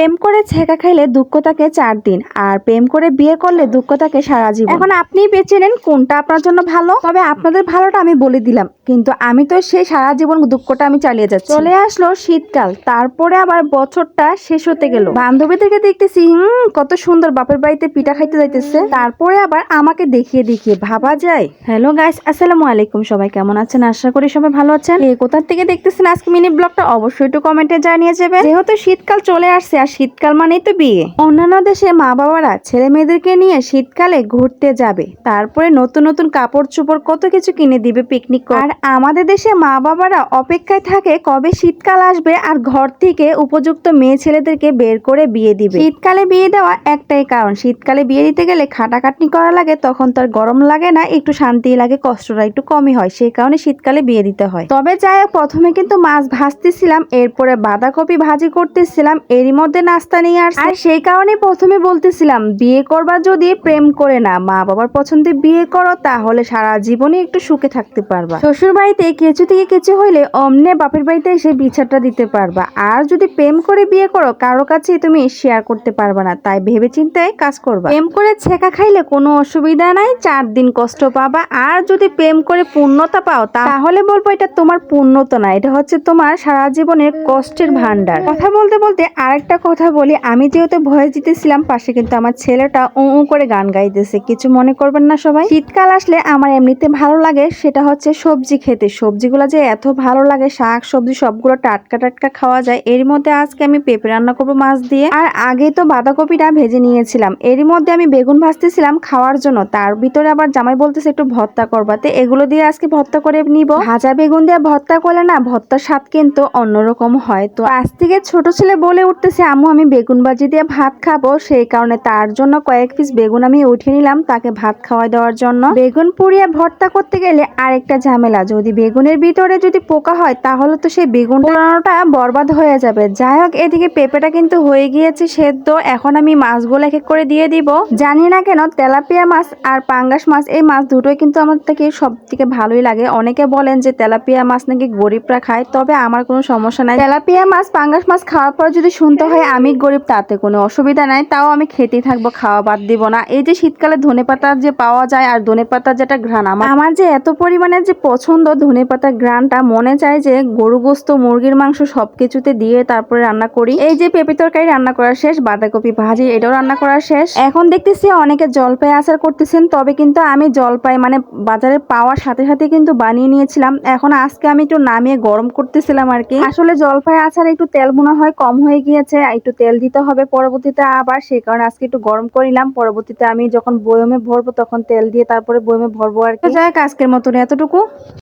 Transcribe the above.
প্রেম করে ছেঁকা খাইলে দুঃখ থাকে চার দিন, আর প্রেম করে বিয়ে করলে দুঃখ থাকে সারা জীবন। এখন আপনি বেছে নেন কোনটা আপনার জন্য ভালো। তবে আপনাদের ভালোটা আমি বলে দিলাম। কিন্তু আমি তো সেই সারা জীবন দুঃখটা আমি চালিয়ে যাচ্ছি। চলে আসলো শীতকাল তারপরে আবার বছরটা শেষ হতে গেল। বান্ধবীদেরকে দেখতেছি হুম কত সুন্দর বাপের বাড়িতে পিঠা খাইতে যাইতেছে। তারপরে আবার আমাকে দেখিয়ে দেখিয়ে ভাবা যায়। হ্যালো গাইস আসসালামু আলাইকুম। সবাই কেমন আছেন? আশা করি সবাই ভালো আছেন। কে কোথার থেকে দেখতেছেন আজকে মিনি ব্লগটা? অবশ্যই একটু কমেন্টে জানিয়ে যাবেন যেহেতু শীতকাল চলে আসছে আর শীতকাল মানেই তো বিয়ে। অন্যান্য দেশে মা বাবারা ছেলে মেয়েদেরকে নিয়ে শীতকালে ঘুরতে যাবে। তারপরে নতুন নতুন কাপড় চোপড় কত কিছু কিনে দিবে পিকনিক আর আমাদের দেশে মা বাবারা অপেক্ষায় থাকে কবে শীতকাল আসবে আর ঘর থেকে উপযুক্ত মেয়ে ছেলেদেরকে বের করে বিয়ে দিবে। শীতকালে বিয়ে দেওয়া একটাই কারণ। শীতকালে বিয়ে দিতে গেলে খাটাখাটনি করা লাগে, তখন তার গরম লাগে না, একটু শান্তি লাগে, কষ্টটা একটু কমই হয়, সেই কারণে শীতকালে বিয়ে দিতে হয়। তবে যাই প্রথমে কিন্তু মাছ ভাজতেছিলাম, এরপরে বাঁধাকপি ভাজি করতেছিলাম, এরই মধ্যে নাস্তা নিয়ে আসছে আর সেই কারণে প্রথমে বলতেছিলাম, বিয়ে করবা যদি প্রেম করে না মা বাবার পছন্দে বিয়ে করো, তাহলে সারা জীবনে একটু সুখে থাকতে পারবা। শ্বশুর বাড়িতে কিছু থেকে কিছু হইলে অমনে বাপের বাড়িতে এসে বিচারটা দিতে পারবা। আর যদি প্রেম করে বিয়ে করো, কারও কাছে তুমি শেয়ার করতে পারবা না। তাই ভেবে চিন্তায় কাজ করবা। প্রেম করে ছেঁকা খাইলে কোনো অসুবিধা নাই, চার দিন কষ্ট পাবা। আর যদি প্রেম করে পূর্ণতা পাও, তাহলে বলব এটা তোমার পূর্ণতা না। এটা হচ্ছে তোমার সারা জীবনের কষ্টের ভান্ডার কথা বলতে বলতে আরেকটা কথা বলি। আমি যেহেতু ভয়েস জিতেছিলাম, পাশে কিন্তু আমার ছেলেটা উ উ করে গান গাইতেছে। কিছু মনে করবেন না সবাই। শীতকাল আসলে আমার এমনিতে ভালো লাগে, সেটা হচ্ছে সবজি খেতে। সবজিগুলো যে এত ভালো লাগে, শাক, সবজি সবগুলো টাটকা টাটকা খাওয়া যায়। এর মধ্যে আজকে আমি পেঁপে রান্না করব মাছ দিয়ে। আর আগে তো বাঁধাকপিটা ভেজে নিয়েছিলাম। এরই মধ্যে আমি বেগুন ভাজতেছিলাম খাওয়ার জন্য। তার ভিতরে আবার জামাই বলতেছে একটু ভর্তা করবাতে এগুলো দিয়ে আজকে ভর্তা করে নিব। ভাজা বেগুন দিয়ে ভর্তা করলে না ভর্তার স্বাদ কিন্তু অন্যরকম হয়। তো আজ থেকে ছোট ছেলে বলে উঠতেছে, আম্মু, আমি বেগুন ভাজি দিয়ে ভাত খাব। সেই কারণে তার জন্য কয়েক পিস বেগুন আমি উঠিয়ে নিলাম তাকে ভাত খাওয়াই দেওয়ার জন্য। বেগুন পুড়িয়ে ভর্তা করতে গেলে আরেকটা ঝামেলা যদি বেগুনের ভিতরে যদি পোকা হয়, তাহলে তো সেই বেগুন পোড়ানোটা বরবাদ হয়ে যাবে। যাই হোক, এদিকে পেঁপেটা কিন্তু হয়ে গিয়েছে সেদ্ধ। এখন আমি মাছগুলো এক এক করে দিয়ে দিব। জানি না কেন, তেলাপিয়া মাছ আর পাঙ্গাস মাছ, এই মাছ দুটোই কিন্তু আমার থেকে সব থেকে ভালোই লাগে। অনেকে বলেন যে তেলাপিয়া মাছ নাকি গরিবরা খায়, তবে আমার কোনো সমস্যা নাই। তেলাপিয়া মাছ, পাঙ্গাস মাছ খাওয়ার পর যদি শুনতে হয় আমি গরিব, তাতে কোনো অসুবিধা নাই। তাও আমি খেতেই থাকব, খাওয়া বাদ দিব না। এই যে শীতকালে ধনে পাতা যে পাওয়া যায়, আর ধনে পাতার যেটা ঘ্রাণ, আমার যে এত পরিমাণে যে পছন্দ ধনে পাতার ঘ্রাণটা মনে চায় যে গরু গোস্ত, মুরগির মাংস সবকিছুতে দিয়ে তারপরে রান্না করি। এই যে পেঁপে তরকারি রান্না করা শেষ, বাঁধাকপি ভাজি, এটাও রান্না করা শেষ। এখন দেখতেছি অনেকে জলপাই আচার করতেছেন, তবে কিন্তু আমি জলপাই মানে বাজারে পাওয়ার সাথে সাথে কিন্তু বানিয়ে নিয়েছিলাম। এখন আজকে আমি একটু নামিয়ে গরম করতেছিলাম আর কি। আসলে জলপাই আচার একটু তেল মনে হয়, কম হয়ে গিয়েছে একটু তেল দিতে হবে পরবর্তীতে আবার সেই কারণে আজকে একটু গরম করিলাম পরবর্তীতে আমি যখন বয়মে ভরবো, তখন তেল দিয়ে তারপরে বয়মে ভরবো আর কি। যাই আজকের মতন এতটুকু।